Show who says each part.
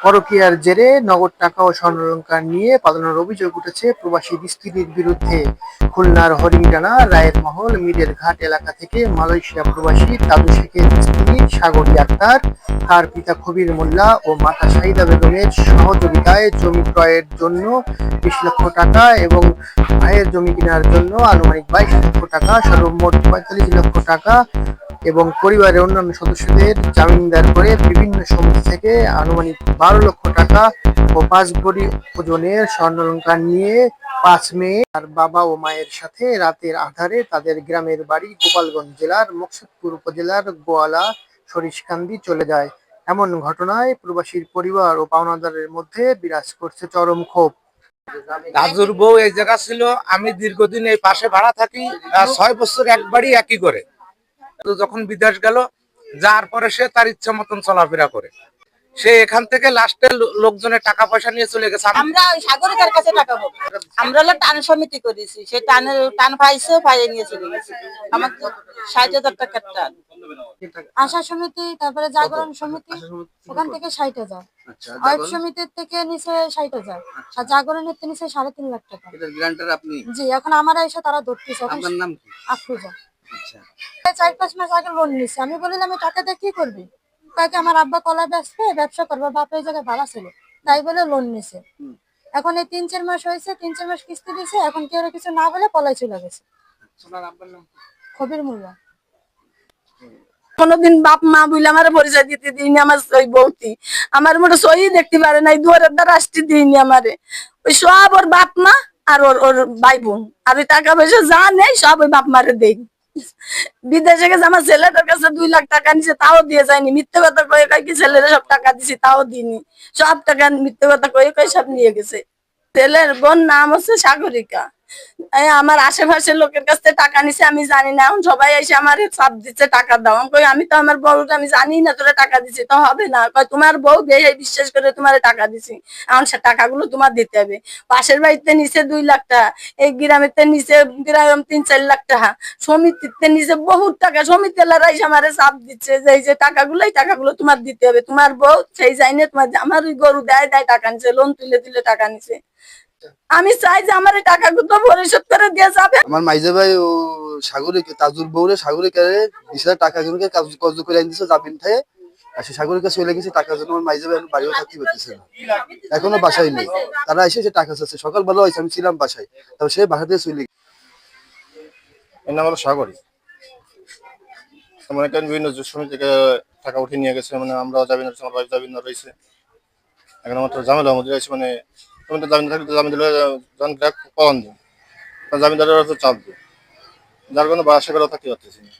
Speaker 1: পরকীয়ার জেরে নগদ টাকা ও স্বর্ণালঙ্কার নিয়ে পালানোর অভিযোগ উঠেছে প্রবাসী স্ত্রীর বিরুদ্ধে। খুলনার হরিংটানা রায়ের মহল মিরের ঘাট এলাকা থেকে মালয়েশিয়া প্রবাসী দাদু শেখের স্ত্রী সাগরী আক্তার, তার পিতা কবির মোল্লা ও মাতা শাহিদা বেগমের সহযোগিতায় জমি ক্রয়ের জন্য বিশ লক্ষ টাকা এবং ভাইয়ের জমি কেনার জন্য আনুমানিক বাইশ লক্ষ টাকা, সর্বমোট পঁয়তাল্লিশ লক্ষ টাকা এবং পরিবারের অন্যান্য সদস্যদের জামিনদার করে বিভিন্ন সমিতি থেকে আনুমানিক বারো লক্ষ টাকা ও পাঁচ ভরি ওজনের স্বর্ণালঙ্কার নিয়ে পাঁচ মেয়ে, তার বাবা ও মায়ের সাথে রাতের আধারে তাদের গ্রামের বাড়ি গোপালগঞ্জ জেলার মকসুদপুর উপজেলার গোয়ালা সরিষকান্দি চলে যায়। এমন ঘটনায় প্রবাসীর পরিবার ও পাওনাদারের মধ্যে বিরাজ করছে চরম ক্ষোভ।
Speaker 2: দাদুর বউ এই জায়গা ছিল, আমি দীর্ঘদিন এই পাশে ভাড়া থাকি, আর ছয় বছর একবারই একই করে। যখন বিদেশ গেল যার পরে সে তার ইচ্ছা মতন চলাফেরা করে। সে এখান থেকে লাস্টে লোকজনের টাকা পয়সা নিয়ে চলে গেছে।
Speaker 3: আমরা সাগরিকার কাছে টাকা আমরা হলো টান সমিতি করেছি। সে টানের টান পাইছে পাইয়ে নিয়ে চলে গেছে। আমার ষাট হাজার টাকার টান।
Speaker 4: আশা সমিতি তারপরে জাগরণ সমিতি ওখান থেকে ষাট হাজার। অয়েব সমিতির থেকে নিচে ষাট হাজার। আর জাগরণের নিচে সাড়ে তিন লাখ টাকা। জি এখন আমার এসে তারা ধরতেছে।
Speaker 5: আপনার নাম কি?
Speaker 4: আফরোজা।
Speaker 5: আচ্ছা
Speaker 4: চার পাঁচ মাস আগে লোন আমি বললাম আমি টাকা দিয়ে কি করবি? আমার আব্বা কলা ব্যবসা করবে বাপ এই জায়গায় ভাড়া ছিল। তাই বলে লোন নিছে। এখন এই তিন চার মাস হয়েছে তিন চার মাস কিস্তি দিছে। এখন কেউ কিছু না বলে পলাই চলে গেছে।
Speaker 5: সোনার আব্বার নাম কি?
Speaker 4: খবির মূল্য
Speaker 3: কোনোদিন বাপ মা বলে আমার পরিচয় দিতে দিইনি আমার ওই বৌতি আমার মোটে সই দেখতে পারে নাই দুয়ারের দ্বারা আসতে দিইনি আমারে। ওই সব ওর বাপ মা আর ওর ওর ভাই বোন। আর ওই টাকা পয়সা যা নেই সব ওই বাপ মারে দেই। বিদেশে গেছে, আমার ছেলেদের কাছে দুই লাখ টাকা নিছে, তাও দিয়ে যায়নি। মিথ্যে কথা কয়ে কয়ে কি ছেলেরা সব টাকা দিছি, তাও দিনি সব টাকা মিথ্যে কথা কয়ে কয়ে সব নিয়ে গেছে। ছেলের বোন নাম হচ্ছে সাগরিকা। আমার আশেপাশের লোকের কাছ থেকে টাকা নিছে, আমি জানি না। এখন সবাই এসে আমার চাপ দিচ্ছে, টাকা দাও। কই, আমি তো আমার বউটা আমি জানি না তোরা টাকা দিছি, তো হবে না। তোমার বউ বিশ্বাস করে তোমার টাকা দিছি। এখন সে টাকাগুলো তোমার দিতে হবে। পাশের বাড়িতে নিচে দুই লাখ টাকা, এই গ্রামেতে নিচে গ্রাম তিন, চার লাখ টাকা। সমিতিতে নিচে বহুত টাকা। সমিতি এসে আমার চাপ দিচ্ছে যে, এই যে টাকাগুলো, এই টাকাগুলো তোমার দিতে হবে। তোমার বউ সেই যাইনে তোমার আমার ওই গরু দেয় দেয়, টাকা নিছে, লোন তুলে তুলে টাকা নিছে। আমি চাই যে আমার এই টাকাগুলো পরিশোধ করে দিয়ে যাবে।
Speaker 6: আমার মাইজে ভাই ও সাগরিক তাজুর বউরে সাগরিকারে বিশ হাজার টাকা জনকে কাজ কজ করে আনি দিছে জামিন থেকে। আর সে সাগরিকা চলে গেছে টাকার জন্য আমার মাইজে ভাই এখন বাড়িও থাকতে পারতেছে না। এখনও বাসায় নেই। তারা এসে সে টাকা চাচ্ছে। সকালবেলা হয়েছে আমি ছিলাম বাসায়। তবে সে বাসা থেকে চলে গেছে।
Speaker 7: এর নাম হলো সাগরী। মনে করেন বিভিন্ন থেকে টাকা উঠিয়ে নিয়ে গেছে। মানে আমরা জামিন রয়েছে আমার ওয়াইফ জামিন রয়েছে। এখন আমার ঝামেলা আমাদের রয়েছে মানে তুমি তো জামিন থাকলে জামিন যখন গ্রাহক পলান দিন জামিনদারের চাপ দিন যার কোনো বাসা করা থাকতে পারতেছি না।